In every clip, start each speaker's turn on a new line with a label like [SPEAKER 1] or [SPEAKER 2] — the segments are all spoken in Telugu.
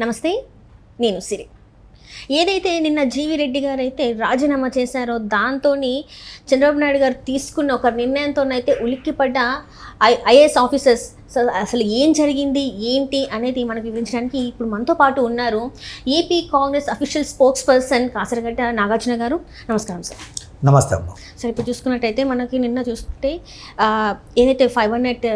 [SPEAKER 1] నమస్తే నేను సిరి. ఏదైతే నిన్న జీవి రెడ్డి గారు అయితే రాజీనామా చేశారో దాంతో చంద్రబాబు నాయుడు గారు తీసుకున్న ఒక నిర్ణయంతోనైతే ఉలిక్కిపడ్డ ఐ ఐఏఎస్ ఆఫీసర్స్ అసలు ఏం జరిగింది ఏంటి అనేది మనకు వివరించడానికి ఇప్పుడు మనతో పాటు ఉన్నారు AP Congress official spokesperson Kasaragadda Nagarjuna garu. నమస్కారం సార్.
[SPEAKER 2] నమస్తే
[SPEAKER 1] సరే ఇప్పుడు చూసుకున్నట్టయితే మనకి నిన్న చూస్తుంటే ఆ, ఏదైతే ఫైవ్ వన్ ఎయిట్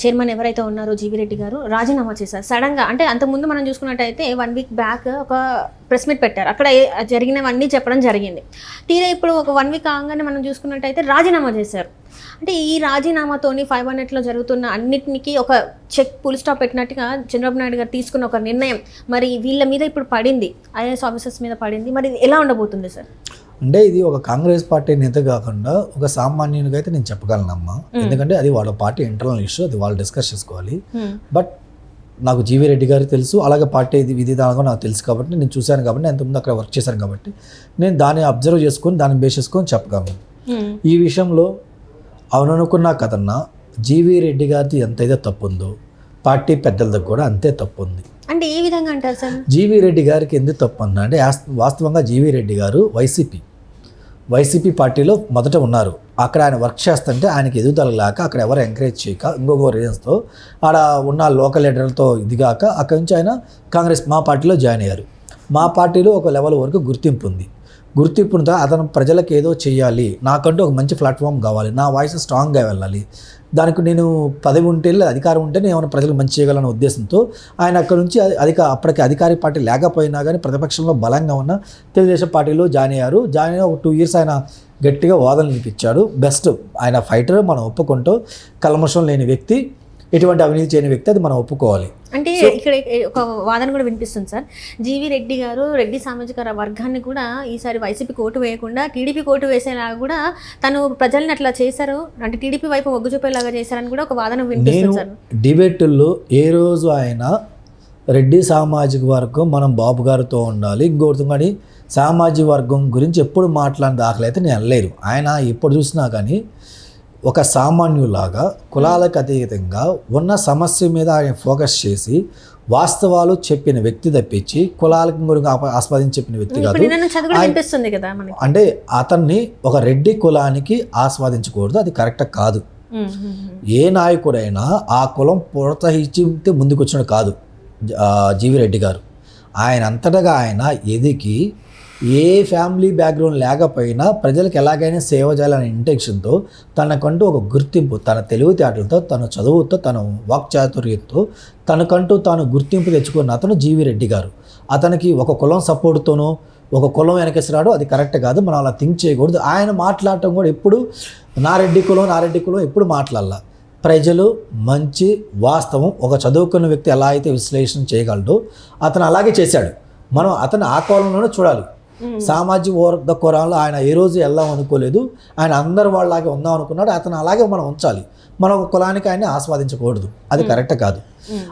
[SPEAKER 1] చైర్మన్ ఎవరైతే ఉన్నారో జీవి రెడ్డి గారు రాజీనామా చేశారు. సడన్గా అంటే అంతకుముందు మనం చూసుకున్నట్టయితే వన్ వీక్ బ్యాక్ ఒక ప్రెస్ మీట్ పెట్టారు. అక్కడ జరిగినవన్నీ చెప్పడం జరిగింది. తీరా ఇప్పుడు ఒక వన్ వీక్ కాగానే మనం చూసుకున్నట్టయితే రాజీనామా చేశారు. అంటే ఈ రాజీనామాతోని ఫైవ్ హండ్రెడ్లో జరుగుతున్న అన్నిటికీ ఒక చెక్ పుల్ స్టాప్ పెట్టినట్టుగా చంద్రబాబు నాయుడు గారు తీసుకున్న ఒక నిర్ణయం. మరి వీళ్ళ మీద ఇప్పుడు పడింది ఐఏఎస్ ఆఫీసర్స్ మీద పడింది. మరి ఇది ఎలా ఉండబోతుంది సార్
[SPEAKER 2] అంటే ఇది ఒక కాంగ్రెస్ పార్టీ నేత కాకుండా ఒక సామాన్యునిగా అయితే నేను చెప్పగలనమ్మా. ఎందుకంటే అది వాళ్ళ పార్టీ ఇంటర్నల్ ఇష్యూ అది వాళ్ళు డిస్కస్ చేసుకోవాలి. బట్ నాకు జీవీ రెడ్డి గారు తెలుసు అలాగే పార్టీ ఇది విధానంగా నాకు తెలుసు కాబట్టి నేను చూశాను కాబట్టి నేను ఇంతకుముందు అక్కడ వర్క్ చేశాను కాబట్టి నేను దాన్ని అబ్జర్వ్ చేసుకొని దాన్ని బేస్ చేసుకొని చెప్పగలను. ఈ విషయంలో అవుననుకున్నా కదన్నా జీవీ రెడ్డి గారిది ఎంతైతే తప్పు ఉందో పార్టీ పెద్దలది కూడా అంతే తప్పు ఉంది
[SPEAKER 1] అంటే ఏ విధంగా అంటారు సార్?
[SPEAKER 2] జీవీ రెడ్డి గారికి ఎందుకు తప్పు అన్నా అంటే వాస్తవంగా జీవీ రెడ్డి గారు వైసీపీ. వైసీపీ పార్టీలో మొదట ఉన్నారు. అక్కడ ఆయన వర్క్ చేస్తుంటే ఆయనకి ఎదుగుదల లేక అక్కడ ఎవరు ఎంకరేజ్ చేయక ఇంకొక రీజన్స్తో ఆడ ఉన్న లోకల్ లీడర్లతో ఇదిగాక అక్కడి నుంచి ఆయన కాంగ్రెస్ మా పార్టీలో జాయిన్ అయ్యారు. మా పార్టీలో ఒక లెవెల్ వరకు గుర్తింపు ఉంది. గుర్తింపునితో అతను ప్రజలకు ఏదో చేయాలి నాకంటూ ఒక మంచి ప్లాట్ఫామ్ కావాలి. నా వాయిస్ స్ట్రాంగ్గా వెళ్ళాలి. దానికి నేను పదవి ఉంటే అధికారం ఉంటే నేను ఏమైనా ప్రజలకు మంచి చేయగలనే ఉద్దేశంతో ఆయన అక్కడ నుంచి అధిక అప్పటికి అధికారి పార్టీ లేకపోయినా కానీ ప్రతిపక్షంలో బలంగా ఉన్న తెలుగుదేశం పార్టీలో జాయిన్ అయ్యారు. జాయిన్ అయిన ఒక టూ ఇయర్స్ ఆయన గట్టిగా వాదనలు వినిపించాడు. బెస్ట్. ఆయన ఫైటర్ మనం ఒప్పుకుంటూ. కల్మషం లేని వ్యక్తి ఎటువంటి అవినీతి చేయని వ్యక్తి అది మనం ఒప్పుకోవాలి.
[SPEAKER 1] అంటే ఇక్కడ ఒక వాదన కూడా వినిపిస్తుంది సార్. జీవి రెడ్డి గారు రెడ్డి సామాజిక వర్గాన్ని కూడా ఈసారి వైసీపీ కోటు వేయకుండా టీడీపీ కోటు వేసేలాగా కూడా తను ప్రజల్ని అట్లా చేశారు. అంటే టీడీపీ వైపు మొగ్గు చూపేలాగా చేశారని కూడా ఒక వాదన వినిపిస్తుంది సార్.
[SPEAKER 2] డిబేటుల్లో ఏ రోజు ఆయన రెడ్డి సామాజిక వర్గం మనం బాబు గారితో ఉండాలి. ఇంకోటి కానీ సామాజిక వర్గం గురించి ఎప్పుడు మాట్లాడిన దాఖలు అయితే నేను అనలేరు ఆయన ఎప్పుడు చూసినా కానీ ఒక సామాన్యులాగా కులాలకు అతీతంగా ఉన్న సమస్య మీద ఆయన ఫోకస్ చేసి వాస్తవాలు చెప్పిన వ్యక్తి తప్పించి కులాలకు గురించి ఆస్వాదించి చెప్పిన వ్యక్తి కాదు. అంటే అతన్ని ఒక రెడ్డి కులానికి ఆస్వాదించకూడదు అది కరెక్ట్ కాదు. ఏ నాయకుడైనా ఆ కులం ప్రోత్సహించితే ముందుకొచ్చినడు కాదు జ- ఆ, జీవి రెడ్డి గారు. ఆయన అంతటగా ఆయన ఎదిగి ఏ ఫ్యామిలీ బ్యాక్గ్రౌండ్ లేకపోయినా ప్రజలకు ఎలాగైనా సేవ చేయాలనే ఇంటెన్షన్తో తనకంటూ ఒక గుర్తింపు తన తెలివితేటలతో తన చదువుతో తన వాక్చాతుర్యంతో తనకంటూ తాను గుర్తింపు తెచ్చుకున్న అతను జీవి రెడ్డి గారు. అతనికి ఒక కులం సపోర్ట్తోనో ఒక కులం వెనకేసిరాడు అది కరెక్ట్ కాదు. మనం అలా థింక్ చేయకూడదు. ఆయన మాట్లాడటం కూడా ఎప్పుడు నారెడ్డి కులం నారెడ్డి కులం ఎప్పుడు మాట్లాడాల. ప్రజలు మంచి వాస్తవం ఒక చదువుకున్న వ్యక్తి ఎలా అయితే విశ్లేషణ చేయగలడో అతను అలాగే చేశాడు. మనం అతను ఆ కోణంలోనే చూడాలి. సామాజిక వర్గ కోణంలో ఆయన ఏ రోజు వెళ్దాం అనుకోలేదు. ఆయన అందరు వాళ్ళలాగే ఉందాం అనుకున్నాడు. అతను అలాగే మనం ఉంచాలి. మనం ఒక కులానికి ఆయన ఆస్వాదించకూడదు. అది కరెక్ట్ కాదు.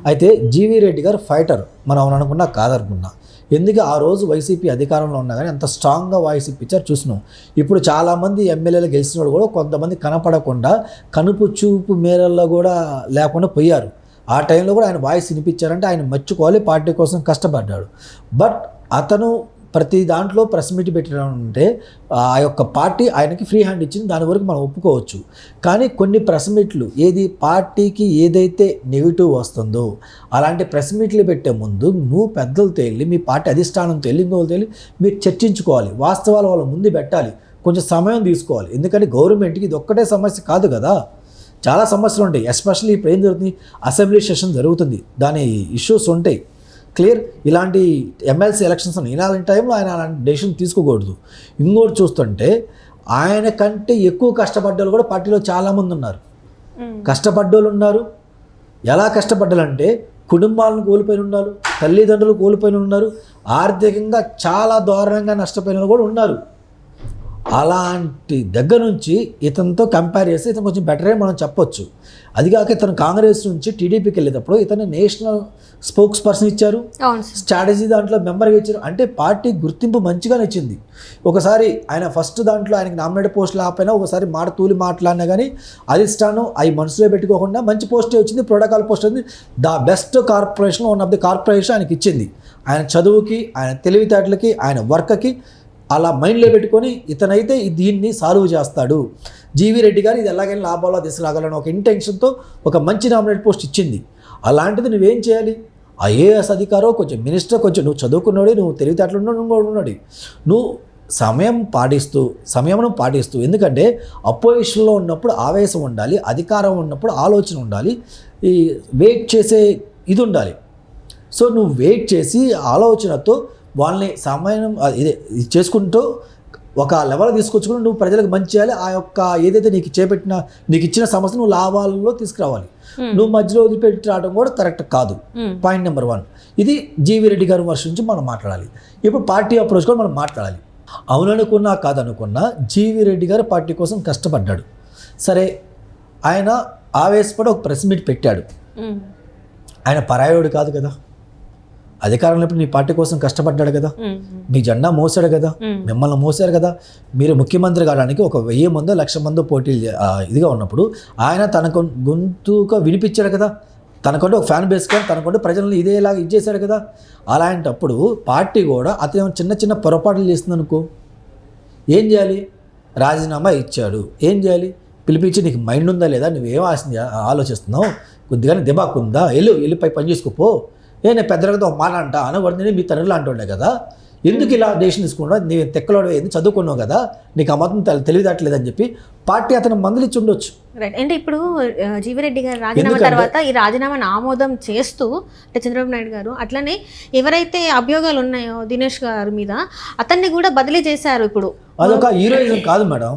[SPEAKER 2] అయితే జీవీ రెడ్డి గారు ఫైటర్. మనం అవును అనుకున్నా కాదనుకున్నా. ఎందుకు ఆ రోజు వైసీపీ అధికారంలో ఉన్నా కానీ అంత స్ట్రాంగ్గా వాయిస్ ఇప్పించారు చూసినాం. ఇప్పుడు చాలామంది ఎమ్మెల్యేలు గెలిచిన వాళ్ళు కూడా కొంతమంది కనపడకుండా కనుపు చూపు మేరల్లో కూడా లేకుండా పోయారు. ఆ టైంలో కూడా ఆయన వాయిస్ వినిపించారంటే ఆయన మెచ్చుకోవాలి పార్టీ కోసం కష్టపడ్డాడు. బట్ అతను ప్రతి దాంట్లో ప్రెస్ మీట్ పెట్టడం ఉంటే ఆ యొక్క పార్టీ ఆయనకి ఫ్రీ హ్యాండ్ ఇచ్చింది దాని వరకు మనం ఒప్పుకోవచ్చు. కానీ కొన్ని ప్రెస్ మీట్లు ఏది పార్టీకి ఏదైతే నెగిటివ్ వస్తుందో అలాంటి ప్రెస్ మీట్లు పెట్టే ముందు నువ్వు పెద్దలతో వెళ్ళి మీ పార్టీ అధిష్టానంతో వెళ్ళి ఇంకోళ్ళతో వెళ్ళి మీరు చర్చించుకోవాలి. వాస్తవాలు వాళ్ళ ముందు పెట్టాలి. కొంచెం సమయం తీసుకోవాలి. ఎందుకంటే గవర్నమెంట్కి ఇది ఒక్కటే సమస్య కాదు కదా. చాలా సమస్యలు ఉంటాయి ఎస్పెషల్లీ ఇప్పుడు ఏం జరుగుతుంది అసెంబ్లీ సెషన్ జరుగుతుంది. దాని ఇష్యూస్ ఉంటాయి. క్లియర్ ఇలాంటి ఎమ్మెల్సీ ఎలక్షన్స్ ఇలాంటి టైంలో ఆయన అలాంటి డెసిషన్ తీసుకోకూడదు. ఇంకోటి చూస్తుంటే ఆయన కంటే ఎక్కువ కష్టపడ్డోళ్ళు కూడా పార్టీలో చాలామంది ఉన్నారు. కష్టపడ్డోళ్ళు ఉన్నారు. ఎలా కష్టపడ్డాలంటే కుటుంబాలను కోల్పోయిన ఉన్నారు తల్లిదండ్రులు కోల్పోయిన ఉన్నారు ఆర్థికంగా చాలా దారుణంగా నష్టపోయిన వాళ్ళు కూడా ఉన్నారు. అలాంటి దగ్గర నుంచి ఇతనితో కంపేర్ చేస్తే ఇతను కొంచెం బెటరే మనం చెప్పొచ్చు. అది కాక ఇతను కాంగ్రెస్ నుంచి టీడీపీకి వెళ్ళేటప్పుడు ఇతను నేషనల్ స్పోక్స్ పర్సన్ ఇచ్చారు స్ట్రాటజీ దాంట్లో మెంబర్గా ఇచ్చారు. అంటే పార్టీ గుర్తింపు మంచిగానే ఇచ్చింది. ఒకసారి ఆయన ఫస్ట్ దాంట్లో ఆయనకి నామినేట్ పోస్ట్ లేకపోయినా ఒకసారి మాట తూలి మాట్లాడినా కానీ అధిష్టానం అవి మనసులో పెట్టుకోకుండా మంచి పోస్టే వచ్చింది ప్రోటోకాల్ పోస్ట్ వచ్చింది. The best corporation one of the corporation ఆయనకి ఇచ్చింది. ఆయన చదువుకి ఆయన తెలివితేటలకి ఆయన వర్క్కి అలా మైండ్లో పెట్టుకొని ఇతనైతే దీన్ని సాల్వ్ చేస్తాడు. జీవి రెడ్డి గారు ఇది ఎలాగైనా లాభాల్లో తీసుకురాగలని ఒక ఇంటెన్షన్తో ఒక మంచి నామినేట్ పోస్ట్ ఇచ్చింది. అలాంటిది నువ్వేం చేయాలి? ఐఏఎస్ అధికారో కొంచెం మినిస్టర్ కొంచెం నువ్వు చదువుకున్నాడు నువ్వు తెలివితేటలున్నాడు నువ్వు ఉన్నాడు. నువ్వు సమయం పాటిస్తూ సమయమును పాటిస్తూ ఎందుకంటే అపోజిషన్లో ఉన్నప్పుడు ఆవేశం ఉండాలి అధికారం ఉన్నప్పుడు ఆలోచన ఉండాలి ఈ వెయిట్ చేసే ఇది ఉండాలి. సో నువ్వు వెయిట్ చేసి ఆలోచనతో వాళ్ళని సమయం ఇదే ఇది చేసుకుంటూ ఒక లెవెల్ తీసుకొచ్చుకుని నువ్వు ప్రజలకు మంచి చేయాలి. ఆ యొక్క ఏదైతే నీకు చేపట్టిన నీకు ఇచ్చిన సమస్య నువ్వు లాభాలలో తీసుకురావాలి. నువ్వు మధ్యలో వదిలిపెట్టి రావడం కూడా కరెక్ట్ కాదు. పాయింట్ నెంబర్ వన్ ఇది జీవి రెడ్డి గారి వర్షం నుంచి మనం మాట్లాడాలి. ఇప్పుడు పార్టీ అప్రోచ్ కూడా మనం మాట్లాడాలి. అవుననుకున్నా కాదనుకున్నా జీవి రెడ్డి గారు పార్టీ కోసం కష్టపడ్డాడు. సరే ఆయన ఆవేశపడి ఒక ప్రెస్ మీట్ పెట్టాడు.
[SPEAKER 1] మ్మ్.
[SPEAKER 2] ఆయన పరాయోడు కాదు కదా. అధికారంలో ఇప్పుడు నీ పార్టీ కోసం కష్టపడ్డాడు కదా. మీ జెండా మోసాడు కదా. మిమ్మల్ని మోసారు కదా. మీరు ముఖ్యమంత్రి కావడానికి ఒక వెయ్యి మందో లక్ష మందో పోటీలు ఇదిగా ఉన్నప్పుడు ఆయన తనకు గొంతుగా వినిపించాడు కదా. తనకంటే ఒక ఫ్యాన్ బేస్ కానీ తనకంటూ ప్రజలను ఇదేలాగా ఇచ్చేశాడు కదా. అలాంటప్పుడు పార్టీ కూడా అతను చిన్న చిన్న పొరపాట్లు చేస్తుంది అనుకో ఏం చేయాలి? రాజీనామా ఇచ్చాడు. ఏం చేయాలి? పిలిపించి నీకు మైండ్ ఉందా లేదా? నువ్వేం ఆశ ఆలోచిస్తున్నావు? కొద్దిగానే దిబాక్ ఉందా? వెళ్ళు వెళ్ళిపోయి పని చేసుకోపో. నేను పెద్దలతో ఒక మాట అంటా అనకూడదు మీ తండ్రులు అంటుండే కదా. ఎందుకు ఇలా డెసిషన్ తీసుకున్నావు? నీ తెక్కలో ఎందుకు చదువుకున్నావు కదా. నీకు ఆ మాత్రం తెలివితేటలేదని చెప్పి పార్టీ అతను మందులు ఇచ్చి ఉండొచ్చు.
[SPEAKER 1] రైట్ అంటే ఇప్పుడు జీవిరెడ్డి గారు రాజీనామా తర్వాత ఈ రాజీనామాను ఆమోదం చేస్తూ అంటే చంద్రబాబు నాయుడు గారు అట్లనే ఎవరైతే అభియోగాలు ఉన్నాయో దినేష్ గారి మీద అతన్ని కూడా బదిలీ చేశారు ఇప్పుడు.
[SPEAKER 2] అదొక హీరోయిజం కాదు మేడం.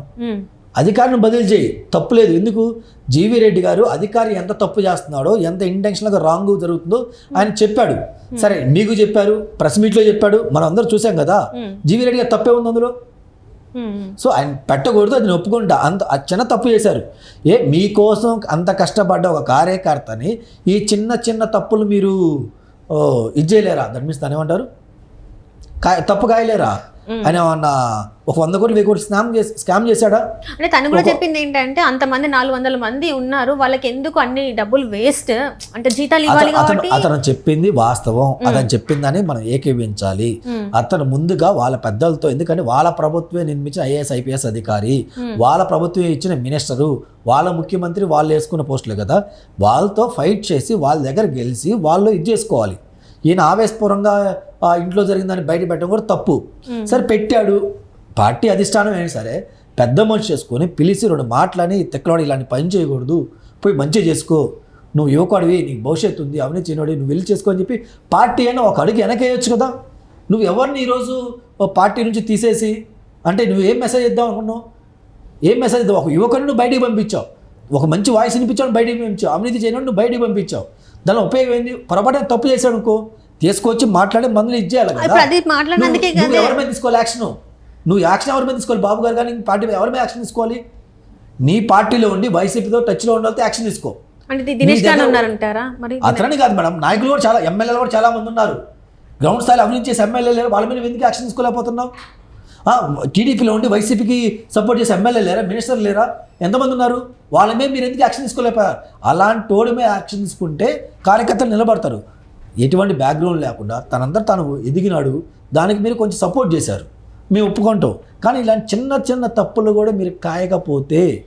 [SPEAKER 2] అధికారిని బదిలీ చేయి. తప్పు లేదు. ఎందుకు? జీవి రెడ్డి గారు అధికారి ఎంత తప్పు చేస్తున్నాడో ఎంత ఇంటెన్షనల్గా రాంగ్ జరుగుతుందో ఆయన చెప్పాడు. సరే మీకు చెప్పారు ప్రెస్ మీట్లో చెప్పాడు మనం అందరూ చూసాం కదా. జీవి రెడ్డి గారు తప్పే ఉంది అందులో. సో ఆయన పెట్టకూడదు అది ఒప్పుకుంటా. అంత చిన్న తప్పు చేశారు. ఏ మీకోసం అంత కష్టపడ్డ ఒక కార్యకర్తని ఈ చిన్న చిన్న తప్పులు మీరు ఇది చేయలేరా? దాని దాన్ని ఏమంటారు? కాయ తప్పు కాయలేరా? ఆయన ఏమన్నా ఒక వంద కోట్లు వెయ్యి కోట్లు స్కామ్ చేసి స్కామ్ చేశాడా?
[SPEAKER 1] అంటే తను కూడా చెప్పింది ఏంటంటే అంతమంది నాలుగు వందల మంది ఉన్నారు వాళ్ళకి ఎందుకు అన్ని డబ్బులు వేస్ట్? అంటే జీతాలు ఇవ్వాలి
[SPEAKER 2] అతను- అతను
[SPEAKER 1] కాబట్టి.
[SPEAKER 2] అతను చెప్పింది వాస్తవం. అతను చెప్పిందని మనం ఏకీవించాలి. అతను ముందుగా వాళ్ళ పెద్దలతో ఎందుకంటే వాళ్ళ ప్రభుత్వమే నిర్మించిన ఐఏఎస్ ఐపీఎస్ అధికారి. వాళ్ళ ప్రభుత్వం ఇచ్చిన మినిస్టరు. వాళ్ళ ముఖ్యమంత్రి వాళ్ళు వేసుకున్న పోస్టులు కదా. వాళ్ళతో ఫైట్ చేసి వాళ్ళ దగ్గర గెలిచి వాళ్ళు ఇది చేసుకోవాలి. ఈయన ఆవేశపూర్వంగా ఆ, ఇంట్లో జరిగిందని బయట పెట్టడం కూడా తప్పు. సరే పెట్టాడు. పార్టీ అధిష్టానం అయినా సరే పెద్ద మనిషి చేసుకొని పిలిచి రెండు మాటలని తెక్కలోని ఇలాంటి పని చేయకూడదు. పోయి మంచిగా చేసుకో. నువ్వు యువకుడివి నీకు భవిష్యత్తు ఉంది అవన్నీ చిన్నోడి నువ్వు వెళ్ళి చేసుకో అని చెప్పి పార్టీ అయినా ఒక అడుగు వెనకేయచ్చు కదా. నువ్వు ఎవరిని ఈరోజు పార్టీ నుంచి తీసేసి అంటే నువ్వు ఏం మెసేజ్ ఇద్దాం అనుకున్నావు? ఏం మెసేజ్ ఇద్దాం? ఒక యువకుడిని నువ్వు బయటికి పంపించావు. ఒక మంచి వాయిస్ వినిపించావు బయటికి పంపించావు. అవినీతి చేయడం నువ్వు బయటికి పంపించావు. దానిలో ఉపయోగం ఏంది? పొరపాటు తప్పు చేశాడు అనుకో తీసుకొచ్చి మాట్లాడి మందులు ఇచ్చేయాలి నువ్వు- ఎవరి మీద తీసుకోవాలి యాక్షన్ నువ్వు యాక్షన్ ఎవరి మీద తీసుకోవాలి? బాబు గారు కానీ పార్టీ మీద ఎవరి మీద యాక్షన్ తీసుకోవాలి? నీ పార్టీలో ఉండి వైసీపీతో టచ్లో ఉండాలి యాక్షన్ తీసుకో. అతనని కాదు మేడం నాయకులు కూడా చాలా ఎమ్మెల్యేలు కూడా చాలా మంది ఉన్నారు. గ్రౌండ్ స్థాయిలో అవినీతి చేసే ఎమ్మెల్యే లేరు వాళ్ళ మీద ఎందుకు యాక్షన్ తీసుకోలేకపోతున్నావు? టీడీపీలో ఉండి వైసీపీకి సపోర్ట్ చేసే ఎమ్మెల్యే లేరా? మినిస్టర్ లేరా? ఎంతమంది ఉన్నారు? వాళ్ళ మీద మీరు ఎందుకు యాక్షన్ తీసుకోలేపారు అలాంటి తోడు యాక్షన్ తీసుకుంటే కార్యకర్తలు నిలబడతారు. ఎటువంటి బ్యాక్గ్రౌండ్ లేకుండా తనందరూ తను ఎదిగినాడు. దానికి మీరు కొంచెం సపోర్ట్ చేశారు. మేము ఒప్పుకుంటాం. కానీ ఇలాంటి చిన్న చిన్న తప్పులు కూడా మీరు కాయకపోతే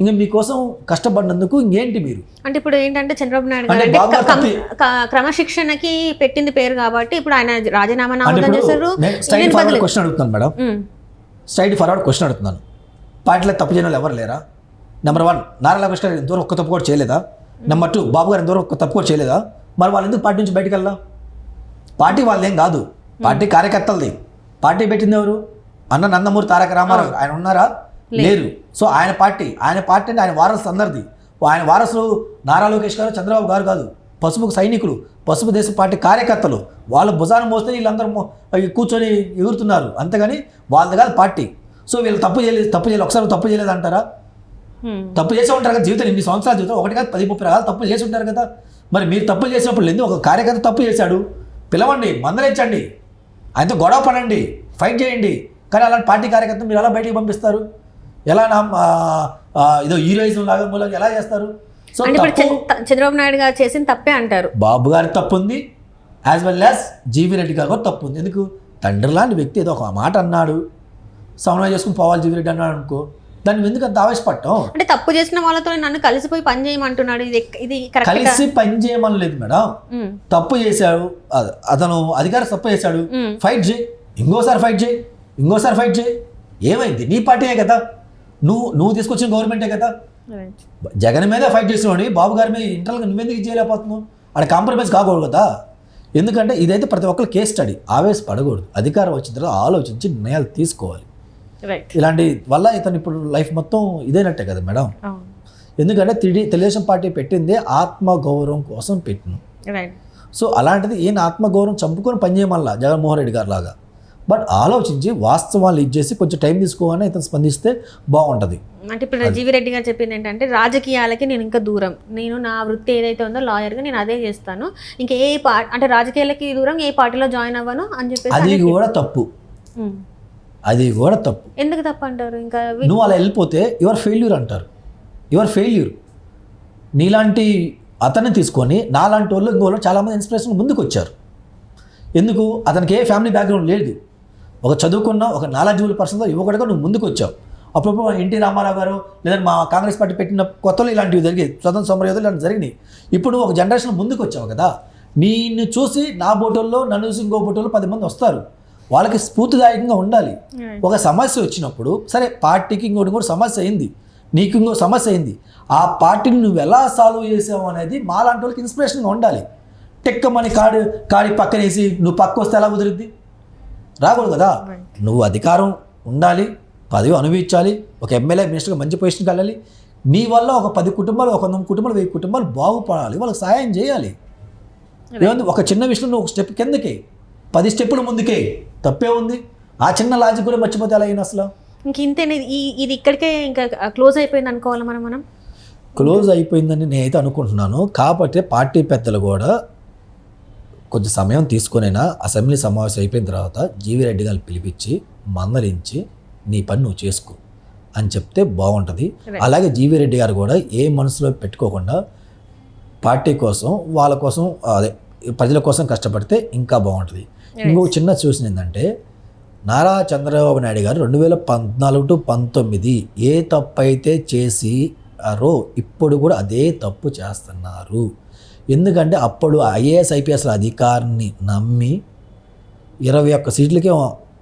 [SPEAKER 2] ఇంకా మీకోసం కష్టపడినందుకు ఇంకేంటి మీరు?
[SPEAKER 1] అంటే ఇప్పుడు ఏంటంటే చంద్రబాబు నాయుడు గారు క్రమశిక్షణకి పెట్టింది పేరు కాబట్టి ఇప్పుడు ఆయన రాజీనామా ఆమోదం చేశారు.
[SPEAKER 2] స్ట్రైట్ ఫార్వర్డ్ క్వశ్చన్ అడుగుతున్నాను మేడం. స్ట్రైట్ ఫార్వర్డ్ క్వశ్చన్ అడుగుతున్నాను. పార్టీలో తప్పు చేయని వాళ్ళు ఎవరు లేరా? నెంబర్ వన్ నారా లోకేష్ గారు ఎంతవరకు ఒక్క తప్పు కూడా చేయలేదా? నెంబర్ టూ బాబు గారు ఎంతవరకు ఒక్క తప్పు కూడా చేయలేదా? మరి వాళ్ళు ఎందుకు పార్టీ నుంచి బయటకు వెళ్ళా పార్టీ వాళ్ళదేం కాదు. పార్టీ కార్యకర్తలది. పార్టీ పెట్టింది ఎవరు? అన్న నందమూరి తారక రామారావు. ఆయన ఉన్నారా? లేరు సో ఆయన పార్టీ ఆయన పార్టీ అంటే ఆయన వారసు అందరిది. ఆయన వారసులు నారా లోకేష్ గారు చంద్రబాబు గారు కాదు. పసుపు సైనికులు పసుపు దేశ పార్టీ కార్యకర్తలు. వాళ్ళ భుజాన్ని మోస్తే వీళ్ళందరూ కూర్చొని ఎగురుతున్నారు. అంతేగాని వాళ్ళది కాదు పార్టీ. సో వీళ్ళు తప్పు చేయలేదు తప్పు చేయలేదు ఒకసారి తప్పు చేయలేదు అంటారా. తప్పు చేసి ఉంటారు కదా జీవితం ఎనిమిది సంవత్సరాల జీవితం ఒకటి కాదు పది ముప్పై రకాలు తప్పులు చేసి ఉంటారు కదా. మరి మీరు తప్పులు చేసినప్పుడు ఎందుకు ఒక కార్యకర్త తప్పు చేశాడు? పిలవండి మందలించండి. ఆయనతో గొడవ పడండి ఫైట్ చేయండి. కానీ అలాంటి పార్టీ కార్యకర్త మీరు ఎలా బయటికి పంపిస్తారు? ఎలా ఏదో హీరోయిజం లాగా మూలంగా ఎలా చేస్తారు? సో
[SPEAKER 1] చంద్రబాబు నాయుడు గారు చేసిన తప్పే అంటారు.
[SPEAKER 2] బాబు గారి తప్పు ఉంది as well as GV Reddy garu కూడా తప్పు ఉంది ఎందుకు? తండ్రి లాంటి వ్యక్తి ఏదో ఒక మాట అన్నాడు. సమన్వయం చేసుకుని పోవాలి జీవీ రెడ్డి అన్నాడు అనుకో. దాన్ని ఎందుకు అంత ఆవేశపడటం
[SPEAKER 1] అంటే తప్పు చేసిన వాళ్ళతో నన్ను కలిసిపోయి పని చేయమంటున్నాడు. ఇది ఇది
[SPEAKER 2] కలిసి పని చేయమని లేదు మేడం తప్పు చేశాడు. అతను అధికారి తప్పు చేశాడు. ఫైట్ చేయి. ఇంకోసారి ఫైట్ చేయి. ఇంకోసారి ఫైట్ చేయి. ఏమైంది? నీ పార్టీయే కదా. నువ్వు నువ్వు తీసుకొచ్చిన గవర్నమెంటే కదా. జగన్ మీద ఫైట్ చేసినవాడి బాబు గారి మీద ఇంటర్నల్గా నువ్వెందుకు చేయలేకపోతున్నావు? అక్కడ కాంప్రమైజ్ కాకూడదు? కదా ఎందుకంటే ఇదైతే ప్రతి ఒక్కరు కేస్ స్టడీ ఆవేశపడకూడదు. అధికారం వచ్చిన తర్వాత ఆలోచించి నిర్ణయాలు తీసుకోవాలి. ఇలాంటి వల్ల ఇతను ఇప్పుడు లైఫ్ మొత్తం ఇదేనట్టే కదా మేడం. ఎందుకంటే తిడి తెలుగుదేశం పార్టీ పెట్టిందే ఆత్మగౌరవం కోసం పెట్టిన సో అలాంటిది ఈయన ఆత్మగౌరవం చంపుకొని పనిచేయమల్లా జగన్మోహన్ రెడ్డి గారు లాగా బట్ ఆలోచించి వాస్తవాలు ఇచ్చేసి కొంచెం టైం తీసుకోవాలని ఇతను స్పందిస్తే బాగుంటుంది.
[SPEAKER 1] అంటే ఇప్పుడు జీవి రెడ్డి గారు చెప్పింది ఏంటంటే రాజకీయాలకి నేను ఇంకా దూరం. నేను నా వృత్తి ఏదైతే ఉందో లాయర్గా నేను అదే చేస్తాను. ఇంకా ఏ పార్టీ అంటే రాజకీయాలకి దూరం ఏ పార్టీలో జాయిన్ అవ్వను అని చెప్పేసి
[SPEAKER 2] అది కూడా తప్పు. అది కూడా తప్పు.
[SPEAKER 1] ఎందుకు తప్ప అంటారు? ఇంకా
[SPEAKER 2] నువ్వు అలా వెళ్ళిపోతే యువర్ ఫెయిల్యూర్ అంటారు. Your failure. నీలాంటి అతన్ని తీసుకొని నాలాంటి వాళ్ళు ఇంకోళ్ళు చాలామంది ఇన్స్పిరేషన్ ముందుకు వచ్చారు ఎందుకు? అతనికి ఏ ఫ్యామిలీ బ్యాక్గ్రౌండ్ లేదు. ఒక చదువుకున్న ఒక నాలెడ్జబుల్ పర్సన్తో యువకుడిగా నువ్వు ముందుకు వచ్చావు అప్పుడప్పుడు ఎన్టీ రామారావు గారు లేదంటే మా కాంగ్రెస్ పార్టీ పెట్టిన కొత్తలో ఇలాంటివి జరిగాయి. స్వతంత్ర సమరయోధులు ఇలాంటివి జరిగినాయి. ఇప్పుడు ఒక జనరేషన్ ముందుకు వచ్చావు కదా. నిన్ను చూసి నా బోటోల్లో నన్ను చూసి ఇంకో బోటోల్లో పది మంది వస్తారు. వాళ్ళకి స్ఫూర్తిదాయకంగా ఉండాలి. ఒక సమస్య వచ్చినప్పుడు సరే పార్టీకి ఇంకోటి ఇంకోటి సమస్య అయింది. నీకు ఇంకో సమస్య అయింది. ఆ పార్టీని నువ్వు ఎలా సాల్వ్ చేసావు అనేది మాలాంటి వాళ్ళకి ఇన్స్పిరేషన్గా ఉండాలి. టెక్కమని కాడి కాడి పక్కనేసి నువ్వు పక్క వస్తే ఎలా కుదిరిద్ది? రాకూడదు కదా. నువ్వు అధికారం ఉండాలి పదవి అనుభవించాలి ఒక ఎమ్మెల్యే మినిస్టర్గా మంచి పొజిషన్కి వెళ్ళాలి. నీ వల్ల ఒక పది కుటుంబాలు ఒక వంద కుటుంబాలు వెయ్యి కుటుంబాలు బాగుపడాలి. వాళ్ళకి సాయం చేయాలి. ఏముంది ఒక చిన్న విషయంలో నువ్వు ఒక స్టెప్ కిందకే పది స్టెప్పులు ముందుకే తప్పే ఉంది. ఆ చిన్న లాజిక్ కూడా మర్చిపోతే ఎలా అయినా అసలు?
[SPEAKER 1] ఇంక ఇంతేనే ఈ ఇది ఇక్కడికే ఇంకా క్లోజ్ అయిపోయింది అనుకోవాలి మనం? మనం?
[SPEAKER 2] క్లోజ్ అయిపోయిందని నేనైతే అనుకుంటున్నాను. కాబట్టి పార్టీ పెద్దలు కూడా కొంచెం సమయం తీసుకొనైనా? అసెంబ్లీ సమావేశం అయిపోయిన తర్వాత జీవి రెడ్డి గారిని పిలిపించి మందలించి నీ పని నువ్వు చేసుకో అని చెప్తే బాగుంటుంది. అలాగే జీవి రెడ్డి గారు కూడా ఏ మనసులో పెట్టుకోకుండా పార్టీ కోసం వాళ్ళ కోసం అదే ప్రజల కోసం కష్టపడితే ఇంకా బాగుంటుంది. ఇంకో చిన్న సూచన ఏంటంటే నారా చంద్రబాబు నాయుడు గారు రెండు వేల పద్నాలుగు టు పంతొమ్మిది ఏ తప్పు అయితే చేసిరో ఇప్పుడు కూడా అదే తప్పు చేస్తున్నారు. ఎందుకంటే అప్పుడు ఐఏఎస్ ఐపీఎస్ల అధికారిని నమ్మి ఇరవై ఒక్క సీట్లకే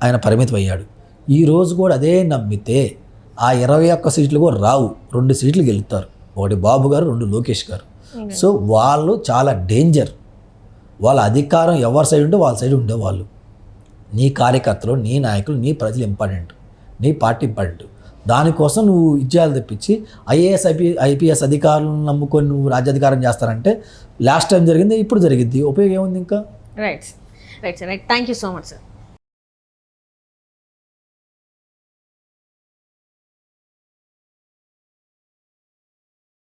[SPEAKER 2] ఆయన పరిమితం అయ్యాడు. ఈ రోజు కూడా అదే నమ్మితే ఆ ఇరవై ఒక్క సీట్లు కూడా రావు. రెండు సీట్లు గెలుస్తారు. ఒకటి బాబు గారు రెండు లోకేష్ గారు. సో వాళ్ళు చాలా డేంజర్. వాళ్ళ అధికారం ఎవరి సైడ్ ఉంటే వాళ్ళ సైడ్ ఉండేవాళ్ళు. నీ కార్యకర్తలు నీ నాయకులు నీ ప్రజలు ఇంపార్టెంట్. నీ పార్టీ ఇంపార్టెంట్. దానికోసం నువ్వు ఇచ్చేయాలి తెప్పించి ఐఏఎస్ ఐపీ ఐపీఎస్ అధికారులను నమ్ముకొని నువ్వు రాజ్యాధికారం చేస్తారంటే లాస్ట్ టైం జరిగింది ఇప్పుడు జరిగింది ఉపయోగం ఏముంది ఇంకా?
[SPEAKER 1] Right right sir right thank you so much sir